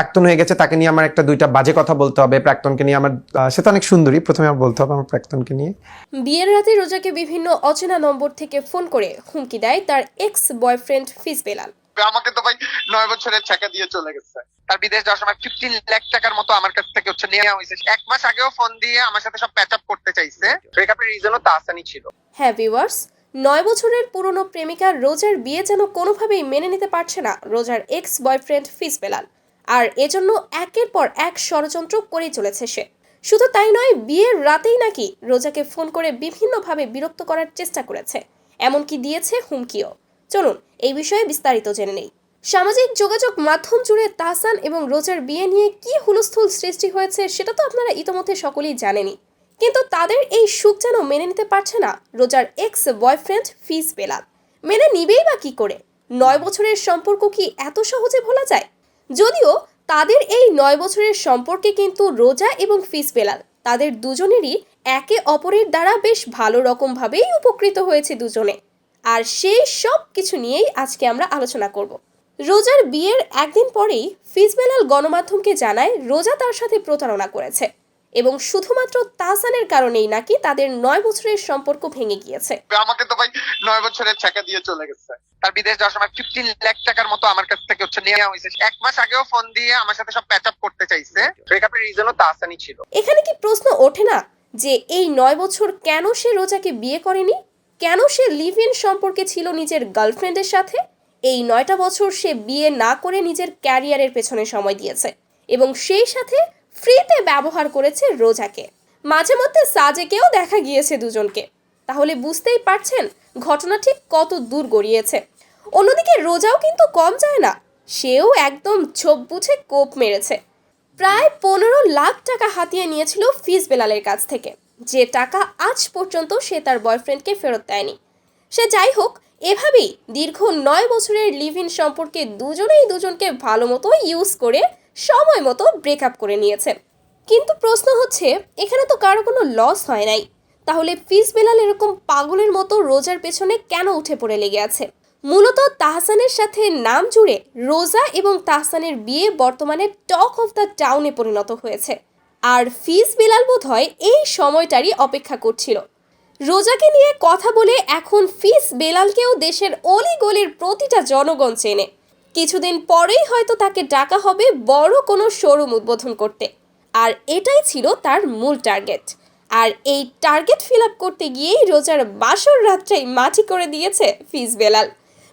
প্রাক্তন হয়ে গেছে তাকে নিয়ে আমার একটা দুইটা বাজে কথা বলতে হবে প্রাক্তনকে নিয়ে আমার সে তো অনেক সুন্দরী প্রথমে আমার বলতে হবে আমার প্রাক্তনকে নিয়ে। বিয়ের রাতে রোজাকে বিভিন্ন অচেনা নম্বর থেকে ফোন করে হুমকি দেয় তার এক্স বয়ফ্রেন্ড ফিজ বেলাল। আমাকে তো ভাই নয় বছরের ছেঁকা দিয়ে চলে গেছে। তার বিদেশ যাওয়ার সময় ফিফটিন লাখ টাকার মতো আমার কাছ থেকে হচ্ছে নেওয়া হয়েছে। এক মাস আগেও ফোন দিয়ে আমার সাথে সব প্যাচ আপ করতে চাইছে। ব্রেকআপের রিজনও তাহসানি ছিল। হ্যাঁ ভিউয়ার্স নয় বছরের পুরনো প্রেমিকা রোজার বিয়ে যেন কোনোভাবেই মেনে নিতে পারছে না রোজার এক্স বয়ফ্রেন্ড ফিজ বেলাল। আর এজন্য একের পর এক ষড়যন্ত্র করেই চলেছে সে। শুধু তাই নয়, বিয়ের রাতেই নাকি রোজাকে ফোন করে বিভিন্নভাবে বিরক্ত করার চেষ্টা করেছে, এমনকি দিয়েছে হুমকিও। চলুন, এই বিষয়ে বিস্তারিত জেনে নেই। সামাজিক যোগাযোগ মাধ্যম জুড়ে তাহসান এবং রোজার বিয়ে নিয়ে কি হুলস্থুল সৃষ্টি হয়েছে সেটা তো আপনারা ইতোমধ্যে সকলেই জানেনই। কিন্তু তাদের এই সুখ যেন মেনে নিতে পারছে না রোজার এক্স বয়ফ্রেন্ড ফিজ বেলাল। মেনে নিবেই বা কি করে? নয় বছরের সম্পর্ক কি এত সহজে ভোলা যায়? যদিও তাদের এই নয় বছরের সম্পর্কে কিন্তু রোজা এবং ফিস বেলাল। তাদের দুজনেরই একে অপরের দ্বারা বেশ ভালো রকমভাবেই উপকৃত হয়েছে দুজনে। আর সেই সব কিছু নিয়েই আজকে আমরা আলোচনা করব। রোজার বিয়ের একদিন পরেই ফিজবেলাল গণমাধ্যমকে জানায়, রোজা তার সাথে প্রতারণা করেছে। এবং শুধুমাত্র তাহসানের কারণেই নাকি তাদের নয় বছরের সম্পর্ক ভেঙে গিয়েছে। আমাকে তো ভাই নয় বছরের ছেঁকা দিয়ে চলে গেছে। তার বিদেশ যাওয়ার সময় ফিফটিন লাখ টাকার মতো আমার কাছ থেকে হচ্ছে নেওয়া হয়েছে। এক মাস আগেও ফোন দিয়ে আমার সাথে সব প্যাচ আপ করতে চাইছে। ব্রেকআপের রিজনও তাহসানি ছিল। এখানে কি প্রশ্ন ওঠে না যে এই নয় বছর কেন সে রোজাকে বিয়ে করেনি? কেন সে লিভ ইন সম্পর্কে ছিল নিজের গার্লফ্রেন্ডের সাথে? এই নয়টা বছর সে বিয়ে না করে নিজের ক্যারিয়ারের পেছনে সময় দিয়েছে। এবং সেই সাথে ফ্রিতে ব্যবহার করেছে রোজাকে। মাঝে মধ্যে সাজেকেও দেখা গিয়েছে দুজনকে। তাহলে বুঝতেই পারছেন ঘটনা ঠিক কত দূর গড়িয়েছে। অন্যদিকে রোজাও কিন্তু কম যায় না, সেও একদম ছোপ বুঝে কোপ মেরেছে। প্রায় পনেরো লাখ টাকা হাতিয়ে নিয়েছিল ফিজ বেলালের কাছ থেকে। যে টাকা আজ পর্যন্ত সে তার বয়ফ্রেন্ডকে ফেরত দেয়নি। সে যাই হোক, এভাবেই দীর্ঘ নয় বছরের লিভ ইন সম্পর্কে দুজনেই দুজনকে ভালো মতো ইউজ করে সময় মতো ব্রেকআপ করে নিয়েছে কিন্তু প্রশ্ন হচ্ছে, এখানে তো কারও কোনো লস হয় নাই। তাহলে ফিস বেলাল এরকম পাগলের মতো রোজার পেছনে কেন উঠে পড়ে লেগে আছে? মূলত তাহসানের সাথে নাম জুড়ে রোজা এবং তাহসানের বিয়ে বর্তমানে টক অফ দ্য টাউনে পরিণত হয়েছে। আর ফিজ বেলাল বোধ হয় এই সময়টারই অপেক্ষা করছিল। রোজাকে নিয়ে কথা বলে এখন ফিস বেলালকেও দেশের অলি গলির প্রতিটা জনগণ চেনে। কিছুদিন পরেই হয়তো তাকে ডাকা হবে বড় কোনো শোরুম উদ্বোধন করতে। আর এটাই ছিল তার মূল টার্গেট আর এই টার্গেট ফিল আপ করতে গিয়েই রোজার বাসর রাতটাই মাটি করে দিয়েছে ফিস বেলাল।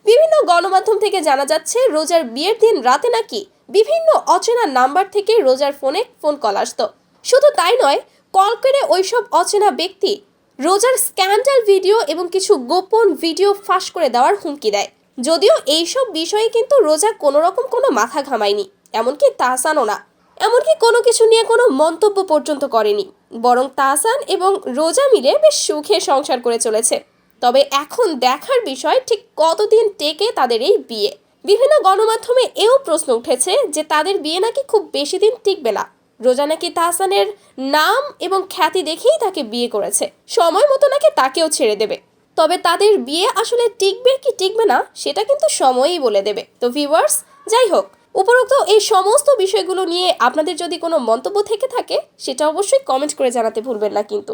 বিভিন্ন গণমাধ্যম থেকে জানা যাচ্ছে, রোজার বিয়ের দিন রাতে নাকি বিভিন্ন অচেনা নাম্বার থেকে রোজার ফোনে ফোন কল আসতো। শুধু তাই নয় কল করে ওইসব অচেনা ব্যক্তি রোজার স্ক্যান্ডাল ভিডিও এবং কিছু গোপন ভিডিও ফাঁস করে দেওয়ার হুমকি দেয়। যদিও এইসব বিষয়ে কিন্তু রোজা কোনো রকম কোনো মাথা ঘামায়নি, এমনকি তাহসানও না। এমনকি কোনো কিছু নিয়ে কোনো মন্তব্য পর্যন্ত করেনি। বরং তাহসান এবং রোজা মিলে বেশ সুখে সংসার করে চলেছে। তবে এখন দেখার বিষয় ঠিক কতদিন টেকে তাদের এই বিয়ে? বিভিন্ন গণমাধ্যমে এও প্রশ্ন উঠেছে যে তাদের বিয়ে নাকি খুব বেশি দিন টিকবে না। রোজা নাকি তাহসানের নাম এবং খ্যাতি দেখেই তাকে বিয়ে করেছে। সময় মতো নাকি তাকেও ছেড়ে দেবে। তবে তাদের বিয়ে আসলে টিকবে কি টিকবে না, সেটা কিন্তু সময়ই বলে দেবে। তো ভিউয়ার্স যাই হোক, উপরোক্ত এই সমস্ত বিষয়গুলো নিয়ে আপনাদের যদি কোনো মন্তব্য থেকে থাকে, সেটা অবশ্যই কমেন্ট করে জানাতে ভুলবেন না কিন্তু।